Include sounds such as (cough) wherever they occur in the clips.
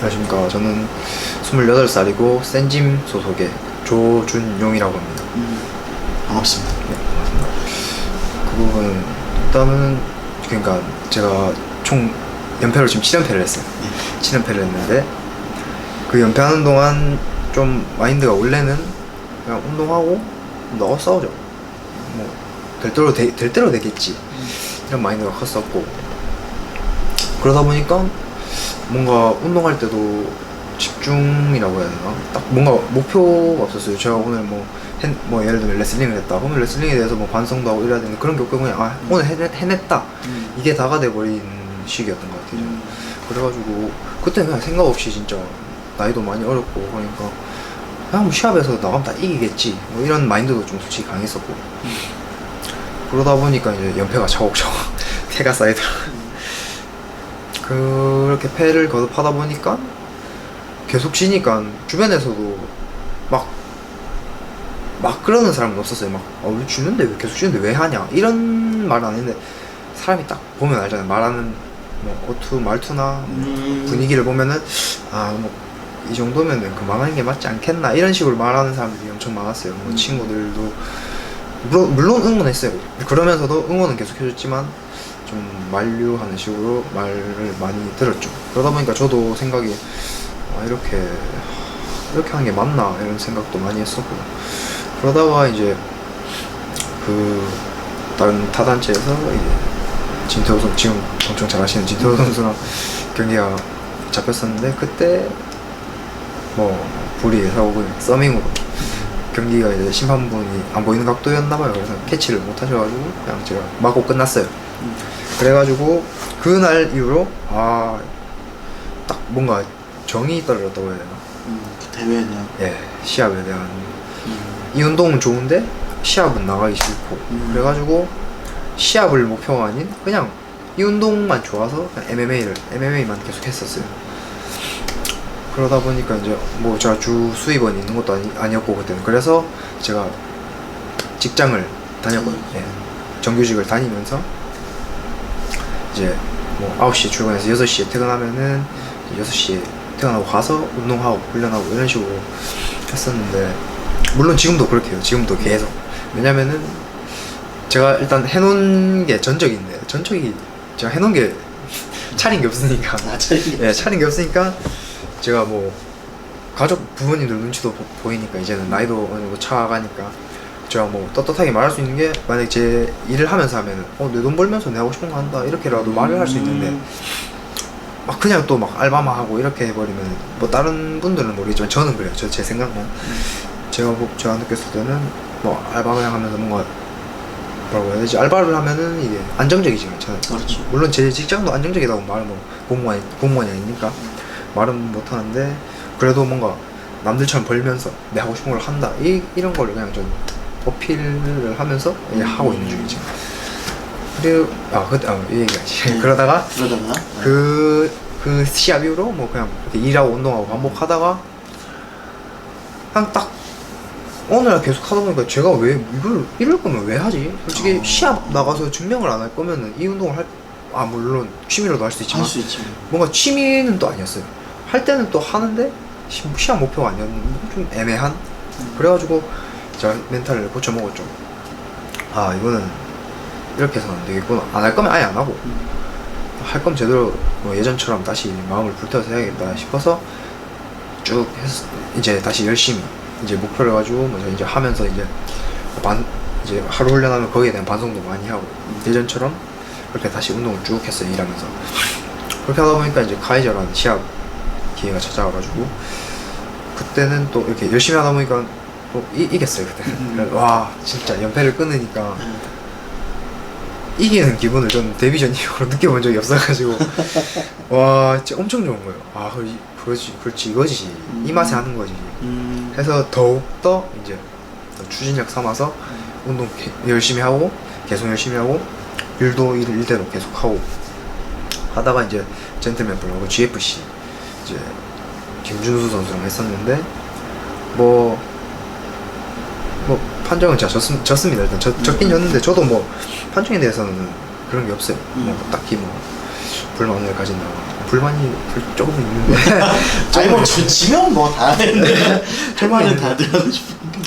안녕하십니까. 저는 28살이고 센짐 소속의 조준용이라고 합니다. 음, 반갑습니다. 네, 반갑습니다. 그 부분은 일단은 그러니까 제가 총 연패로 지금 7연패를 했어요. 네. 7연패를 했는데 그 연패하는 동안 좀 마인드가 원래는 그냥 운동하고 너가 싸우죠. 뭐 될 대로 되, 될 대로 되겠지. 이런 마인드가 컸었고 그러다 보니까 뭔가 운동할 때도 집중이라고 해야 되나? 딱 뭔가 목표가 없었어요. 제가 오늘 뭐, 해, 뭐 예를 들면 레슬링을 했다. 그러면 레슬링에 대해서 뭐 반성도 하고 이래야 되는데 그런 게 없고 그냥 아 오늘 해냈, 해냈다. 음. 이게 다가 돼버린 시기였던 것 같아요. 음. 그래가지고 그때 그냥 생각 없이 진짜 나이도 많이 어렸고 그러니까 그냥 뭐 시합에서 나가면 다 이기겠지 뭐 이런 마인드도 좀 솔직히 강했었고 그러다 보니까 이제 연패가 차곡차곡 (laughs) 패가 쌓이더라고요 그렇게 패를 거듭하다 보니까 계속 지니까 주변에서도 막 막 그러는 사람은 없었어요. 막, 어, 왜 주는데 왜 계속 주는데 왜 하냐? 이런 말은 안 했는데, 사람이 딱 보면 알잖아요. 말하는, 뭐, 어투, 말투나 음. 분위기를 보면은, 아, 뭐, 이 정도면은 그만하는 게 맞지 않겠나? 이런 식으로 말하는 사람들이 엄청 많았어요. 뭐, 음. 친구들도. 물론, 물론 응원했어요. 그러면서도 응원은 계속 해줬지만, 좀 만류하는 식으로 말을 많이 들었죠. 그러다 보니까 저도 생각이, 아, 이렇게, 이렇게 하는 게 맞나? 이런 생각도 많이 했었고. 그러다가 이제, 그, 다른 타단체에서 이제, 진태호 선수, 지금 엄청 잘하시는 진태호 선수랑 경기가 잡혔었는데, 그때, 뭐, 불의해서 그냥 서밍으로 경기가 이제 심판분이 안 보이는 각도였나봐요. 그래서 캐치를 못 하셔가지고, 그냥 제가 맞고 끝났어요. 음. 그래가지고, 그날 이후로, 아, 딱 뭔가 정이 떨어졌다고 해야 되나? 음, 그 대회에 대한. 예, 시합에 대한 음. 이 운동은 좋은데 시합은 나가기 싫고 음. 그래가지고 시합을 목표가 아닌 그냥 이 운동만 좋아서 그냥 MMA를 MMA만 계속 했었어요. 그러다 보니까 이제 뭐 제가 주 수입원이 있는 것도 아니, 아니었고 그때는 그래서 제가 직장을 다녔거든요. 예. 정규직을 다니면서 이제 뭐 9시에 출근해서 6시에 퇴근하면은 6시에 퇴근하고 가서 운동하고 훈련하고 이런 식으로 했었는데 물론 지금도 그렇게 해요. 지금도 계속. 왜냐면은 제가 일단 해놓은 게 전적인데 전적이 제가 해놓은 게 (laughs) 차린 게 없으니까 아, 차리게. 예, 차린 게 없으니까 제가 뭐 가족 부모님들 눈치도 보, 보이니까 이제는 나이도 어느 정도 차가니까 제가 뭐 떳떳하게 말할 수 있는 게 만약 제 일을 하면서 하면은 어 내 돈 벌면서 내 하고 싶은 거 한다 이렇게라도 말을 할 수 있는데 음. 막 그냥 또 막 알바만 하고 이렇게 해버리면 뭐 다른 분들은 모르겠지만 저는 그래요. 저 제 생각은 제가 보- 제가 느꼈을 때는 뭐 알바 그냥 하면서 뭔가 뭐라고 해야 되지 알바를 하면은 이게 안정적이지 저는 그렇죠. 물론 제 직장도 안정적이다고 말은 뭐 공무원 공무원이 아니니까 말은 못 하는데 그래도 뭔가 남들처럼 벌면서 내 하고 싶은 걸 한다 이 이런 거를 그냥 좀 어필을 하면서 이제 하고 있는 중이지. 그리고 아 그때 아, 이 얘기하지. 네. 그러다가 그러다가. 그, 그 시합 이후로 뭐 그냥 이렇게 일하고 운동하고 반복하다가 그냥 딱 어느 날 계속 하다 보니까 제가 왜 이걸 이럴 거면 왜 하지? 솔직히 어. 시합 나가서 증명을 안 할 거면은 이 운동을 할, 아 물론 취미로도 할 수 있지만 할수 있지. 뭔가 취미는 또 아니었어요. 할 때는 또 하는데 시, 시합 목표가 아니었는데 좀 애매한. 음. 그래가지고 제가 멘탈을 고쳐 먹었죠. 아 이거는 이렇게 해서는 안 되겠구나. 안 할 거면 아예 안 하고 음. 할 거면 제대로 뭐 예전처럼 다시 마음을 불태워서 해야겠다 싶어서 쭉 했, 이제 다시 열심히 이제 목표를 가지고 뭐 이제 하면서 이제 반 이제 하루 훈련하면 거기에 대한 반성도 많이 하고 예전처럼 그렇게 다시 운동을 쭉 했어요 일하면서 그렇게 하다 보니까 이제 카이저라는 시합 기회가 찾아와가지고 그때는 또 이렇게 열심히 하다 보니까 또 이, 이겼어요 그때는 음. 와 진짜 연패를 끊으니까 네. 이기는 기분을 전 데뷔전 이후로 느껴본 적이 없어가지고 (laughs) 와 진짜 엄청 좋은 거예요. 아 그- 그렇지 그렇지 이거지 이 맛에 하는 거지. 음. 해서 더욱 더 이제 더 추진력 삼아서 운동 개- 열심히 하고 계속 열심히 하고 일도 일 일대로 계속 하고 하다가 이제 젠틀맨 블로그 GFC 이제 김준수 선수랑 했었는데 뭐 뭐 판정은 제가 졌습, 졌습니다. 일단 졌, 졌긴 졌는데 저도 뭐 판정에 대해서는 그런 게 없어요. 뭐 음. 딱히 뭐 불만을 가진다거나. 불만이 불- 조금 있는데. (laughs) 아니 뭐 지- 지면 뭐다 하는데. 할 말은 다 들어가고 싶은데.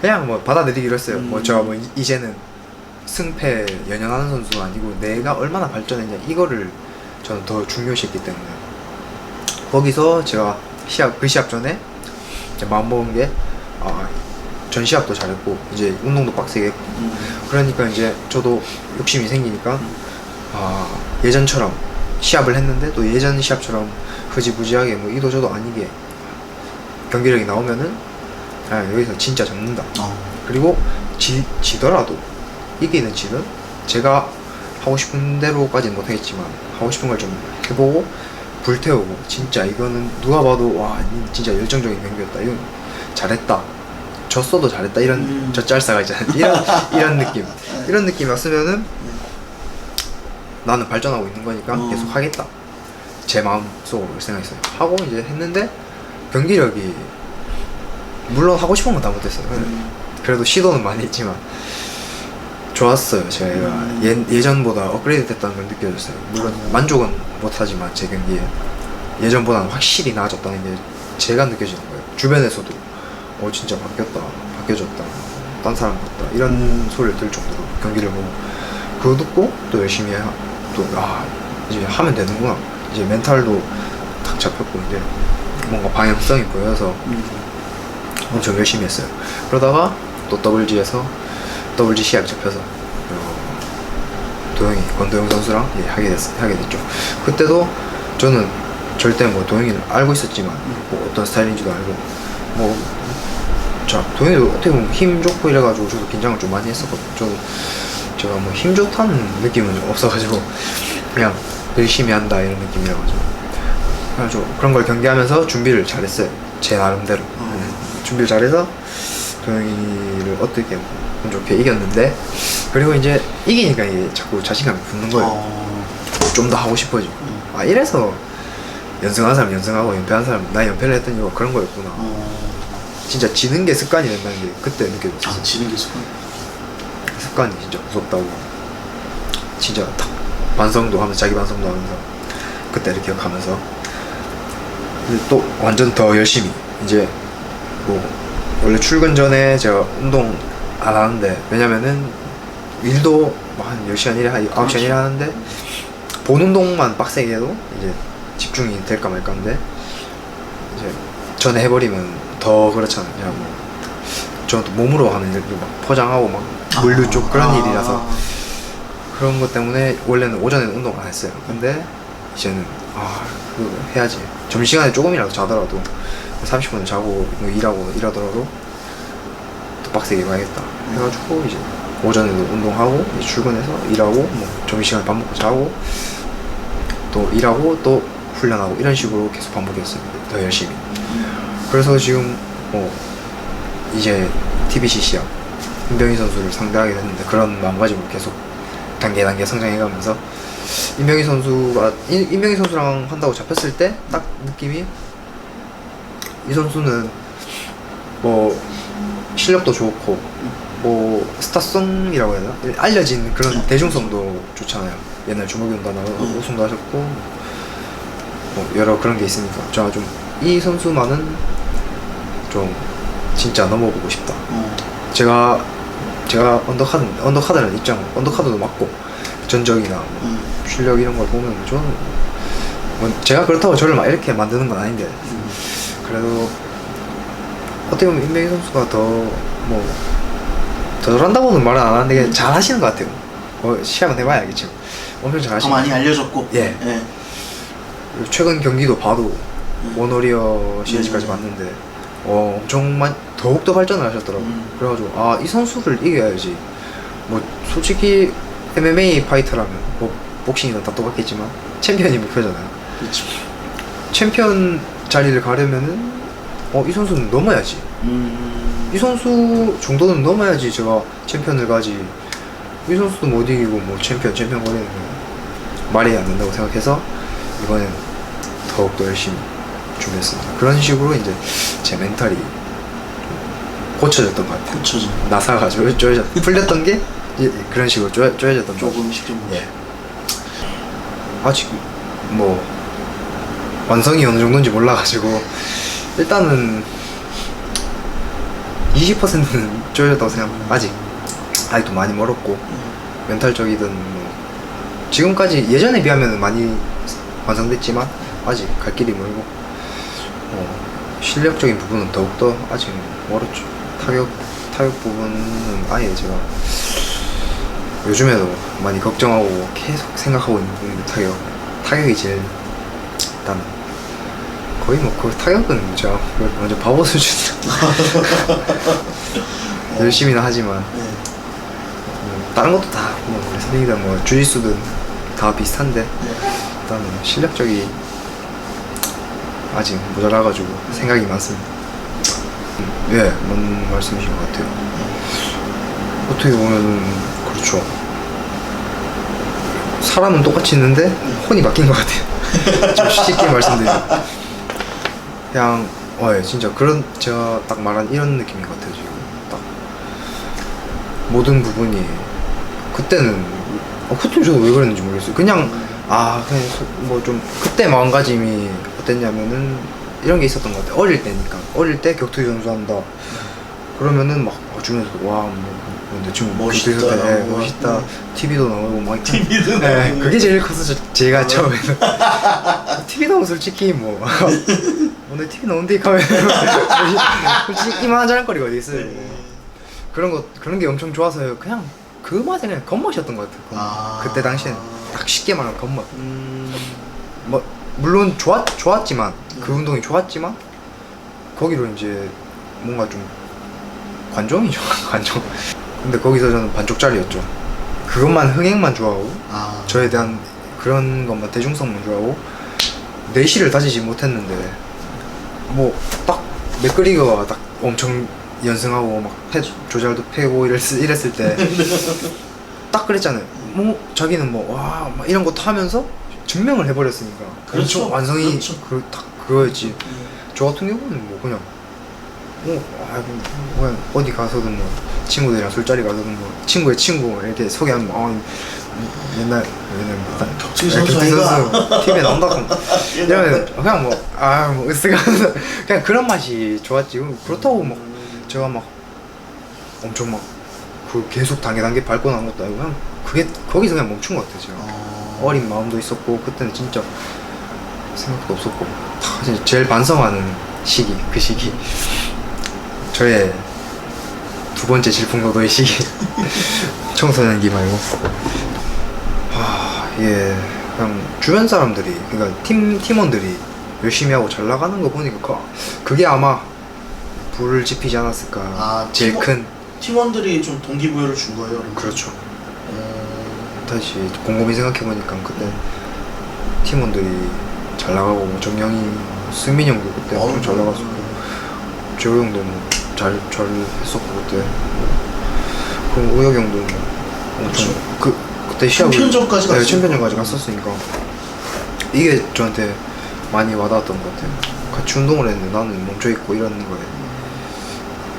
그냥 뭐 받아들이기로 했어요. 음. 뭐 제가 뭐 이- 이제는 승패 연연하는 선수가 아니고 내가 얼마나 발전했냐 이거를 저는 더 중요시했기 때문에. 거기서 제가 시합 그 시합 전에 이제 마음 먹은 게 아 전 시합도 잘했고 이제 운동도 빡세게 했고 음. 그러니까 이제 저도 욕심이 생기니까 아 예전처럼 시합을 했는데 또 예전 시합처럼 흐지부지하게 뭐 이도저도 아니게 경기력이 나오면은 아 여기서 진짜 잡는다 어. 그리고 지, 지더라도 이기는 지는 제가 하고 싶은 대로까지는 못하겠지만 하고 싶은 걸 좀 해보고 불태우고 진짜 이거는 누가 봐도 와니 진짜 열정적인 경기였다 이건 잘했다 졌어도 잘했다 이런 음. 저 짤사가 있잖아요 이런 이런 느낌. 이런 느낌이 왔으면은 나는 발전하고 있는 거니까 어. 계속 하겠다. 제 마음 속으로 생각했어요. 하고 이제 했는데 경기력이 물론 하고 싶은 건 다 못했어요. 음. 그래도 시도는 많이 했지만 좋았어요. 제가 음. 예, 예전보다 업그레이드 됐다는 걸 느껴졌어요. 물론 만족은 못하지만 제 경기에 예전보다는 확실히 나아졌다는 게 제가 느껴지는 거예요. 주변에서도 어 진짜 바뀌었다 바뀌어졌다 딴 사람 같다 이런 음. 소리를 들을 정도로 경기를 보고 그거 듣고 또 열심히 하, 또 아, 이제 하면 되는구나 이제 멘탈도 탁 잡혔고 이제 뭔가 방향성이 보여서 음. 엄청 열심히 했어요. 그러다가 또 WG에서 WG 시합 잡혀서 어, 도영이 권도영 선수랑 예, 하게 됐 하게 됐죠. 그때도 저는 절대 뭐 도영이를 알고 있었지만 뭐 어떤 스타일인지도 알고 뭐 자 도영이도 어떻게 보면 힘 좋고 이래가지고 저도 긴장을 좀 많이 했었거든요. 저도 제가 뭐 힘 좋다는 느낌은 좀 없어가지고 그냥 열심히 한다 이런 느낌이라가지고 그래가지고 그런 걸 경기하면서 준비를 잘했어요. 제 나름대로. 어. 네. 준비를 잘해서 도영이를 어떻게 운 좋게 이겼는데 그리고 이제 이기니까 이게 자꾸 자신감이 붙는 거예요. 어. 좀더 하고 싶어지고. 음. 아 이래서 연승한 사람 연승하고 연패한 사람 나 연패를 했던 이유가 그런 거였구나. 어. 진짜 지는 게 습관이 된다는 게 그때 느껴졌어요. 아 지는 게 습관 습관이 진짜 무섭다고. 진짜 탁 반성도 하면서 자기 반성도 하면서 그때를 기억하면서 근데 또 완전 더 열심히 이제 뭐 원래 출근 전에 제가 운동 안 하는데 왜냐면은 일도 뭐한 10시간 일에 한 9시간 일에 하는데 본 운동만 빡세게 해도 이제 집중이 될까 말까인데 이제 전에 해버리면 더뭐 저는 또 몸으로 하는 일도 막 포장하고 막 물류 쪽 그런 아. 일이라서 그런 것 때문에 원래는 오전에는 운동 안 했어요. 근데 이제는 아 그거 해야지. 점심시간에 조금이라도 자더라도 30분 자고 뭐 일하고 일하더라도 더 빡세게 가야겠다. 해가지고 이제 오전에도 운동하고 이제 출근해서 일하고 뭐 점심시간에 밥 먹고 자고 또 일하고 또 훈련하고 이런 식으로 계속 반복했어요. 더 열심히. 그래서 지금 뭐 이제 TBC 시합 임병희 선수를 상대하게 됐는데 그런 마음가짐으로 계속 단계 단계 성장해가면서 임병희 선수가 임- 임병희 선수랑 한다고 잡혔을 때 딱 느낌이 이 선수는 뭐 실력도 좋고 뭐 스타성이라고 해야 되나 알려진 그런 대중성도 좋잖아요 옛날 주먹연다 나가 음. 우승도 하셨고 뭐 여러 그런 게 있으니까 제가 좀 이 선수만은 좀 진짜 넘어보고 싶다 어. 제가 제가 언더카드 언더카드는 입장 언더카드도 맞고 전적이나 뭐 음. 실력 이런 걸 보면 저는 뭐 제가 그렇다고 저를 막 이렇게 만드는 건 아닌데 음. 그래도 어떻게 보면 임명희 선수가 더 뭐 더 잘한다고는 말은 안 하는데 그냥 잘 하시는 것 같아요. 뭐 시합은 해봐야 알겠지만 엄청 잘더 하시는 많이 알려졌고 예. 예. 최근 경기도 봐도 음. 원어리어 시리즈까지 음. 봤는데 어, 엄청 많 더욱더 발전을 하셨더라고요. 음. 그래가지고 아 이 선수를 이겨야지. 뭐 솔직히 MMA 파이터라면 뭐 복싱이나 다 똑같겠지만 챔피언이 목표잖아요. 그렇죠 챔피언 자리를 가려면은 어 이 선수는 넘어야지. 음. 이 선수 정도는 넘어야지 제가 챔피언을 가지. 이 선수도 못 이기고 뭐 챔피언 챔피언 거리는 거 말이 안 된다고 생각해서 이번엔 더욱더 열심히 준비했습니다. 그런 식으로 이제 제 멘탈이 좀 고쳐졌던 것 같아요. 그렇죠 나사가 쪼- 쪼여졌 풀렸던 게 이제 그런 식으로 쪼여, 쪼여졌던 거 조금씩 좀 예. 아직 뭐 완성이 어느 정도인지 몰라가지고 일단은 20%는 (laughs) 쪼여졌다고 생각합니다. 아직 아직도 많이 멀었고 멘탈적이든 뭐 지금까지 예전에 비하면 많이 완성됐지만 아직 갈 길이 멀고 어, 실력적인 부분은 더욱더 아직 멀었죠. 타격 타격 부분은 아예 제가 요즘에도 많이 걱정하고 계속 생각하고 있는 부분인데 타격 타격이 제일 일단 거의 뭐 그 타격은 제가 완전 바보 수준 (laughs) 열심히는 하지만 네. 음, 다른 것도 다뭐 레슬링이든 뭐 주짓수든 다 비슷한데 네. 일단은 실력적이 아직 모자라가지고 생각이 많습니다. 음, 예, 맞는 말씀이신 것 같아요. 어떻게 보면은 그렇죠. 사람은 똑같이 있는데 혼이 바뀐 것 같아요. (laughs) 좀 쉽게 말씀드리면 그냥 어, 예, 진짜 그런 제가 딱 말한 이런 느낌인 것 같아요 지금 딱 모든 부분이 그때는 어, 그때 저도 왜 그랬는지 모르겠어요. 그냥 아 그냥 뭐 좀 그때 마음가짐이 어땠냐면은 이런 게 있었던 것 같아요. 어릴 때니까 어릴 때 격투기 선수 한다. 그러면은 막 어, 주변에서 와 뭐 내 친구 멋있다, 격투기 선수 해, 뭐, 멋있다 음. TV도 나오고 막 TV도 네, 나오고. 그게 제일 컸었죠 제가 처음에는 (laughs) TV 나오면 솔직히 뭐 (laughs) 오늘 TV 나온대 하면 (laughs) 솔직히 이만한 자랑거리가 어디 있어요 네. 그런 거 그런 게 엄청 좋아서요. 그냥 그 맛에 그냥 겉멋이었던 것 같아요. 겉멋. 아. 그때 당시엔 딱 쉽게 말하면 겉멋. 음. 뭐 물론 좋았 좋았지만 그 음. 운동이 좋았지만 거기로 이제 뭔가 좀 관종이죠 (laughs) 관종. 근데 거기서 저는 반쪽짜리였죠. 그것만 흥행만 좋아하고 아. 저에 대한 그런 것만 대중성만 좋아하고 내실을 다지지 못했는데 뭐딱 맥그리거가 딱 엄청 연승하고 막 패, 조잘도 패고 이랬을, 이랬을 때 (laughs) 딱 그랬잖아요. 뭐 자기는 뭐 와 이런 것도 하면서 증명을 해버렸으니까 그렇죠. 엄청 완성이 그렇죠. 그, 딱 그거였지. 음. 저 같은 경우는 뭐 그냥 뭐, 아, 뭐 그냥 어디 가서든 뭐 친구들이랑 술자리 가서든 뭐 친구의 친구 이렇게 소개하면 뭐, 아, 옛날 옛날 뭐 네, 선수 아이가? TV에 나온다고 이러면 그냥 뭐아뭐 으쓱하면서 (laughs) 그냥 그런 맛이 좋았지 그렇다고 막 제가 막 엄청 막 그 계속 단계 단계 밟고 나간 것도 아니고 그냥 그게 거기서 그냥 멈춘 것 같아요 제가 어. 어린 마음도 있었고 그때는 진짜 생각도 없었고 진짜 제일 반성하는 시기 그 시기. 저의 두 번째 질풍노도의 시기. (laughs) 청소년기 말고. 아예. 그냥 주변 사람들이 그러니까 팀 팀원들이 열심히 하고 잘 나가는 거 보니까 그- 그게 아마 불을 지피지 않았을까. 아, 제일 팀원- 큰. 팀원들이 좀 동기부여를 준 거예요. 그렇죠. 어. 다시 곰곰이 생각해보니까 그때 팀원들이 잘 나가고 뭐 정영이 승민 형도 그때 엄청 잘 나갔었고 재호 형도 뭐잘 잘 했었고 그때. 그럼 우혁 형도 뭐 엄청. 그 그때 시합을 챔피언전까지 네, 갔으니까. 챔피언전까지 갔었으니까 이게 저한테 많이 와닿았던 것 같아요. 같이 운동을 했는데 나는 멈춰 있고 이러는 거에.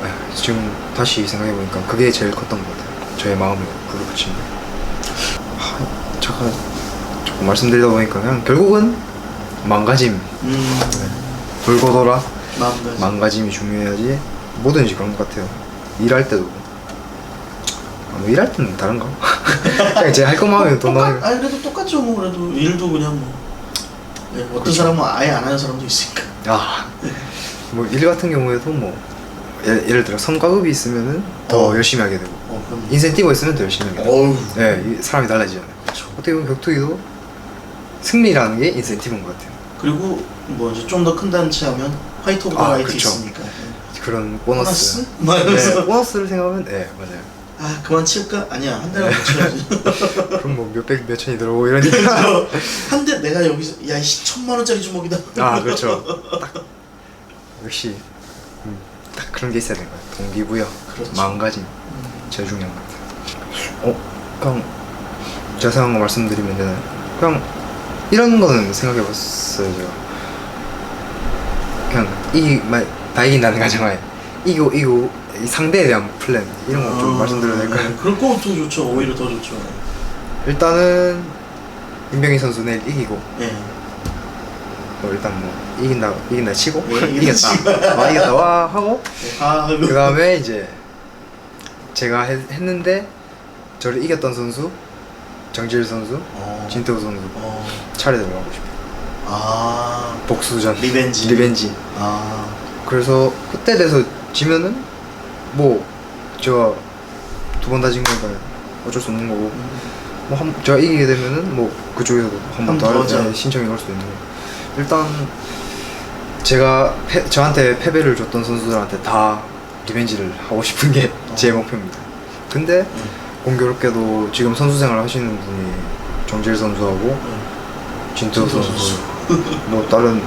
에휴, 지금 다시 생각해 보니까 그게 제일 컸던 것 같아요. 저의 마음을 불을 붙인 게 하, 잠깐 조금 말씀드리다 보니까 그냥 결국은 망가짐. 음. 돌고 돌아. 마음가짐. 망가짐이 중요해야지 뭐든지 그런 것 같아요. 일할 때도. 아, 뭐 일할 때는 다른가? (laughs) 그냥 제가 할 것만 하면 돈 똑같, 나오니까 아니 그래도 똑같죠 뭐 그래도. 일도 그냥 뭐. 네, 어떤 그렇죠. 사람은 아예 안 하는 사람도 있으니까. 아, 뭐 일 같은 경우에도 뭐 예를, 예를 들어 성과급이 있으면은 더 어. 열심히 하게 되고. 어 그럼. 인센티브가 있으면 더 열심히 하게 되고. 어우. 네, 이 사람이 달라지잖아요 그렇죠. 어떻게 보면 격투기도 승리라는 게 인센티브인 것 같아요 그리고 뭐 이제 좀 더 큰 단체 하면 화이트 오브 아, 화이트 그쵸. 있으니까 네. 그런 보너스, 보너스? 막 이러면서 네, 보너스를 생각하면 네 맞아요 아 그만 칠까? 아니야 한 달만 더 쳐야지 (laughs) 그럼 뭐 몇백 몇천이 들어오고 이러니까 한대 내가 여기서 야이 천만 원짜리 주먹이다 아 그렇죠 딱 역시 음, 딱 그런 게 있어야 되는 거예요 동기부여 그렇죠. 음. 제일 중요한 것 같아요 어 그냥 제가 생각한 거 말씀드리면 되나요? 그냥 이런 거는 생각해봤어요 제가 그냥 이기 말, 다 이긴다는 가정하에 이기고 이기고 이 상대에 대한 플랜 이런 거 좀 아, 말씀드려도 될까요? 네. 그럴 거더 좋죠 오히려 더 좋죠 일단은 임병희 선수 내일 이기고 예. 뭐 일단 뭐 이긴다 이긴다 치고 예, 이긴다 이겼다 와 이겼다 와 하고 아, 그 다음에 이제 제가 했, 했는데 저를 이겼던 선수 정지일 선수 어. 진태호 선수 어. 차례대로 하고 싶어요 아. 복수전 리벤지. 리벤지 아. 그래서 그때 돼서 지면은 뭐 제가 두 번 다진 거니까 어쩔 수 없는 거고 뭐 한, 제가 이기게 되면은 뭐 그쪽에서도 한 번 한번더 더 하자. 신청이 걸 수도 있는 거고 일단 제가 패, 저한테 패배를 줬던 선수들한테 다 리벤지를 하고 싶은 게제 어. 목표입니다 근데 음. 공교롭게도 지금 선수 생활 하시는 분이 정질 선수하고 진태호 진태호 선수 (laughs) 뭐 다른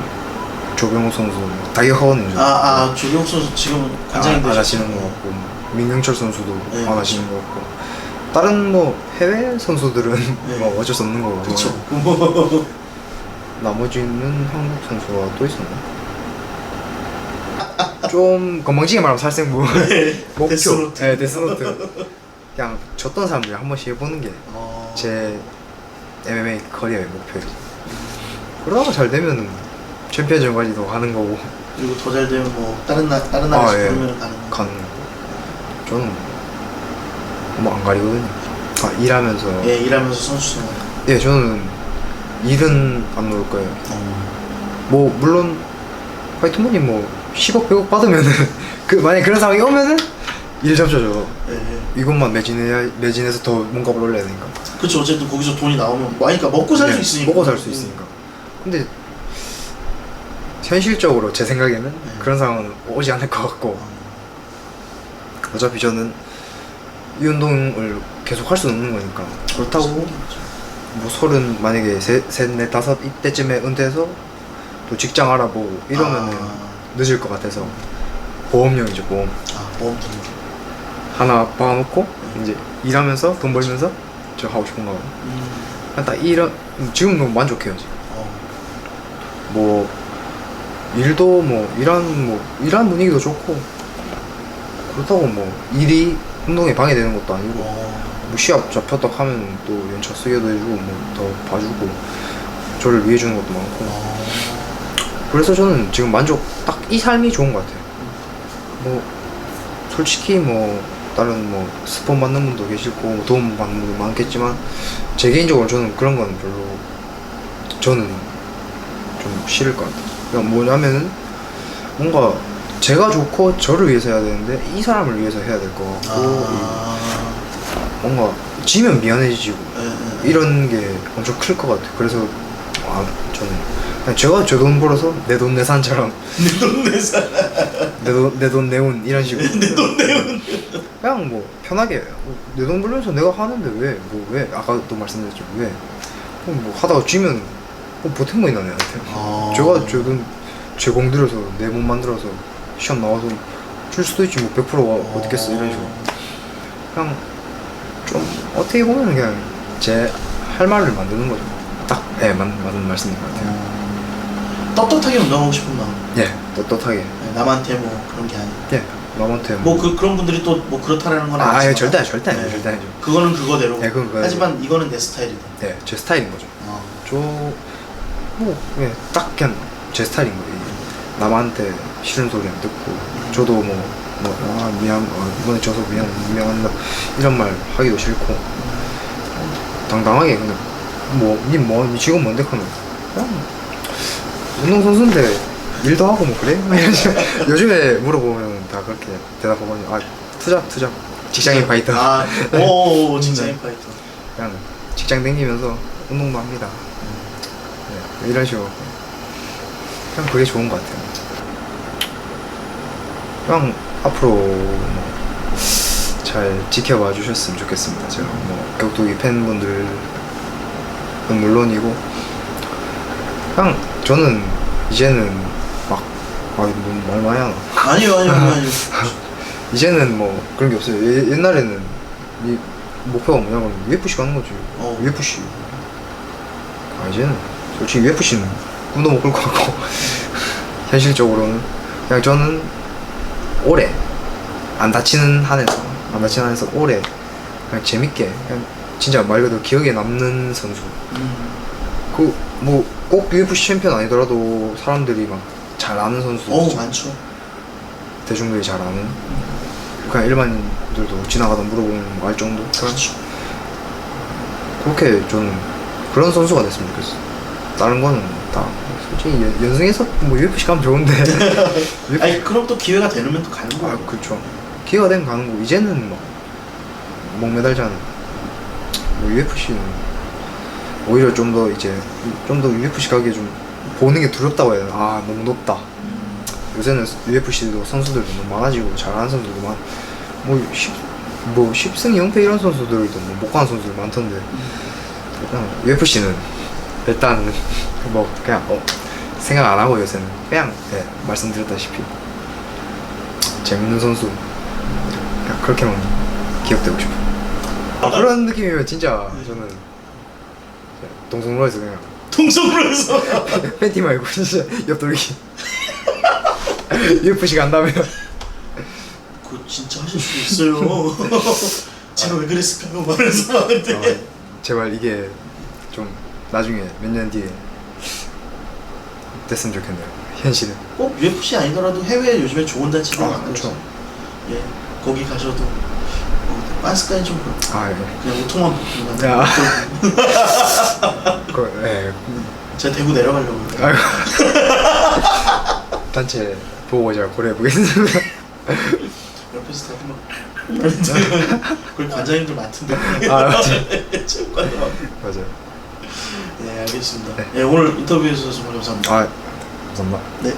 조병호 선수 뭐 다이허는 아, 아, 조경 선수 지금 관장이 안, 안 하시는 것 같고 민경철 선수도 네, 안 하시는 것 같고 다른 뭐 해외 선수들은 네. (laughs) 뭐 어쩔 수 없는 거고 그쵸. 뭐. (laughs) 나머지는 한국 선수가 또 있었나? 좀 건방지게 말하면 살생부 목표 네. 데스노트. 네 데스노트 그냥 졌던 사람들이 한 번씩 해보는 어. 게제 MMA 커리어의 목표예요 그러다가 잘 되면 챔피언전까지도 가는 거고 그리고 더 잘 되면 뭐 다른 나 다른 나라에서 아, 예. 부르면 가는 거. 가는 저는 뭐 안 가리거든요 아 일하면서 예, 일하면서 선수 생활. 예 저는 일은 안 놓을 거예요 어. 뭐 물론 화이트머니 뭐 10억 100억 받으면은 (laughs) 그 만약 에 그런 상황이 오면은 일 접쳐줘 예. 예. 이것만 매진해야 매진해서 더 몸값을 올려야 되니까 그쵸 어쨌든 거기서 돈이 나오면 뭐 하니까 먹고 살 수 네, 있으니까. 먹고 살 수 있으니까 근데 현실적으로 제 생각에는 네. 그런 상황은 오지 않을 것 같고 어. 어차피 저는 이 운동을 계속 할 수는 없는 거니까 그렇다고 뭐 서른 만약에 셋넷 다섯 이때쯤에 은퇴해서 또 직장 알아보고 이러면은 아, 늦을 것 같아서 보험용이죠 보험 아 보험 거. 하나 박아놓고 이제 일하면서 돈 벌면서 저 하고 싶은 거 음. 딱 이런 지금 너무 만족해요 지금 어. 뭐 일도 뭐 일하는 뭐 일하는 분위기도 좋고 그렇다고 뭐 일이 운동에 방해되는 것도 아니고 어. 뭐 시합 잡혔다 하면 또 연차 쓰게도 해주고 뭐 더 봐주고 저를 위해 주는 것도 많고 어. 그래서 저는 지금 만족 딱 이 삶이 좋은 것 같아요 뭐 솔직히 뭐 다른 뭐 스폰 받는 분도 계시고 뭐 도움 받는 분도 많겠지만 제 개인적으로 저는 그런 건 별로 저는 좀 싫을 것 같아요 그러니까 뭐냐면은 뭔가 제가 좋고 저를 위해서 해야 되는데 이 사람을 위해서 해야 될것 같고 아. 뭔가 지면 미안해지고 예, 예. 이런 게 엄청 클 것 같아요 그래서 아 저는 그냥 제가 제 돈 벌어서 내 돈 내산처럼 내 돈 내산. 내돈 내운 이런 식으로. (laughs) 내 돈 내운. 그냥 뭐 편하게. 내 돈 벌면서 내가 하는데 왜? 뭐 왜? 아까도 말씀드렸죠. 왜? 뭐 하다가 쥐면 뭐 보탬 뭐 있나 내한테. 아. 제가 제돈 제 공 들여서 내 몸 만들어서 시험 나와서 줄 수도 있지 뭐 100%가 어딨겠어 이런 식으로. 그냥 좀 어떻게 보면 그냥 제 할 말을 만드는 거죠. 딱 예, 맞, 맞는 말씀인 것 같아요. 어. 떳떳하게 운동하고 싶은 마음. 예 떳떳하게 예, 남한테 뭐 그런 게 아니고. 예 남한테 뭐그 그런 분들이 또 뭐 그렇다라는 건 아, 아니지만. 예, 절대 아니- 절대 네. 절대 아니죠. 그거는 그거대로. 네, 그건 그거대로. 하지만 이거는 내 스타일이다. 예, 제 스타일인 거죠 어. 저뭐딱 그냥 제 스타일인 거예요. 남한테 싫은 소리 안 듣고 저도 뭐 뭐 아 미안 어, 이번에 져서 미안 미안한다 이런 말 하기도 싫고 당당하게 그냥 뭐 니 뭐 니 지금 뭔데 하면 그냥 운동 선수인데 일도 하고 뭐 그래. (laughs) 요즘에 물어보면 다 그렇게 대답하거든요 아 투잡 투잡 직장인 파이터 아, 오, (laughs) 직장인 파이터. 그냥 직장 다니면서 운동도 합니다. 네, 이런 식으로 그냥 그게 좋은 것 같아요. 그냥 앞으로 뭐 잘 지켜봐 주셨으면 좋겠습니다. 제가 뭐 격투기 팬분들은 물론이고 그냥 저는 이제는 막 아, 뭐 말 많이 하나. 아니요, 아니요, 아니요. (laughs) 이제는 뭐 그런 게 없어요. 예- 옛날에는 이 목표가 뭐냐 면 UFC 가는 거지. 어. UFC. 아 이제는 솔직히 UFC는 꿈도 못 꿀 것 같고 (laughs) 현실적으로는 그냥 저는 올해 안 다치는 한에서 안 다치는 한에서 올해 그냥 재밌게 그냥 진짜 말 그대로 기억에 남는 선수 음. 그뭐 꼭 UFC 챔피언 아니더라도 사람들이 막 잘 아는 선수 어 많죠. 대중들이 잘 아는 그냥 일반인들도 지나가다 물어보면 알 정도 그렇죠. 그렇게 저는 그런 선수가 됐으면 좋겠어 다른 거는 다 솔직히 연- 연승해서 뭐 UFC 가면 좋은데 (laughs) UFC 아니 그럼 또 기회가 되면 또 가는 아 거고. 그쵸 기회가 되면 가는 거 이제는 막 목메달잖아 뭐 UFC는 오히려 좀 더 이제 좀 더 UFC 가기에 좀 보는 게 두렵다고 해야 되나 아 너무 높다. 음, 요새는 UFC도 선수들도 너무 많아지고 잘하는 선수들도 많, 뭐, 10, 뭐 10승 0패 이런 선수들도 뭐 못 가는 선수들 많던데. 그냥 UFC는 일단 (laughs) 뭐 그냥 어, 생각 안 하고 요새는 그냥 예, 말씀드렸다시피 재밌는 선수. 그냥 그렇게만 기억되고 싶어 아, 그런 느낌이면 진짜. 저는 동성로에서 그냥 통성으로서 (laughs) 팬티 말고 진짜 옆돌기 UFC 간다면 그거 진짜 하실 수 있어요. (laughs) 제가 왜 그랬을까요? 말해서 어, 막는데. 제발 이게 좀 나중에 몇 년 뒤에 됐으면 좋겠네요 현실은 꼭 UFC 아니더라도 해외에 요즘에 좋은 단체들 아, 많아서 그쵸. 예 거기 가셔도 어, 빤스까지 좀 그렇고 아 예. 그냥 오토만 보기만 야. 하고 그, 예. 제가 대구 내려가려고 아이고. (laughs) 단체 보고 제가 고려해보겠습니다 옆에서 다들 막 (laughs) 거기 관장님들 많던데 아 맞아 체육관도 많고. 맞아요 네 알겠습니다 네. 예 오늘 인터뷰해 주셔서 정말 감사합니다 아 감사합니다 네